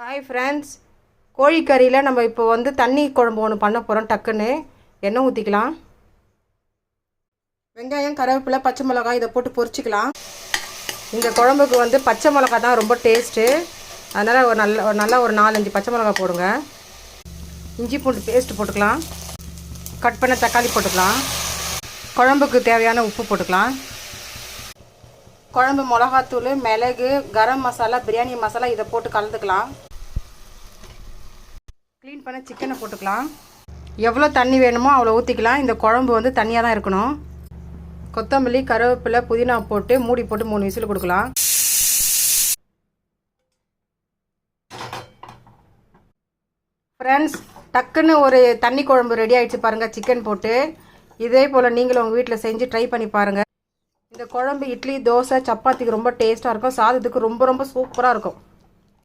Hi friends கோழிக்கறியில் நம்ம இப்போ வந்து தண்ணி குழம்பு ஒன்று பண்ண போகிறோம் டக்குன்னு. எண்ணெய் ஊற்றிக்கலாம் வெங்காயம் கருவேப்பிலை பச்சை மிளகாய் இதை போட்டு பொரிச்சிக்கலாம். இந்த குழம்புக்கு வந்து பச்சை மிளகாய் தான் ரொம்ப டேஸ்ட்டு அதனால் ஒரு நல்ல ஒரு நல்லா ஒரு நாலஞ்சு பச்சை மிளகாய் போடுங்க. இஞ்சி பூண்டு பேஸ்ட் போட்டுக்கலாம். கட் பண்ண தக்காளி போட்டுக்கலாம். குழம்புக்கு தேவையான உப்பு போட்டுக்கலாம். குழம்பு மிளகாத்தூள் மிளகு கரம் மசாலா பிரியாணி மசாலா இதை போட்டு கலந்துக்கலாம். க்ளீன் பண்ண சிக்கனை போட்டுக்கலாம். எவ்வளோ தண்ணி வேணுமோ அவ்வளோ ஊற்றிக்கலாம் இந்த குழம்பு வந்து தண்ணியாக தான் இருக்கணும். கொத்தமல்லி கருவேப்பிலை புதினா போட்டு மூடி போட்டு மூணு விசில் கொடுக்கலாம். ஃப்ரெண்ட்ஸ் டக்குன்னு ஒரு தண்ணி குழம்பு ரெடி ஆகிடுச்சு பாருங்கள் சிக்கன் போட்டு. இதே போல் நீங்களும் உங்கள் வீட்டில் செஞ்சு ட்ரை பண்ணி பாருங்கள் இந்த குழம்பு இட்லி தோசை சப்பாத்திக்கு ரொம்ப டேஸ்ட்டாக இருக்கும். சாதத்துக்கு ரொம்ப ரொம்ப சூப்பராக இருக்கும்.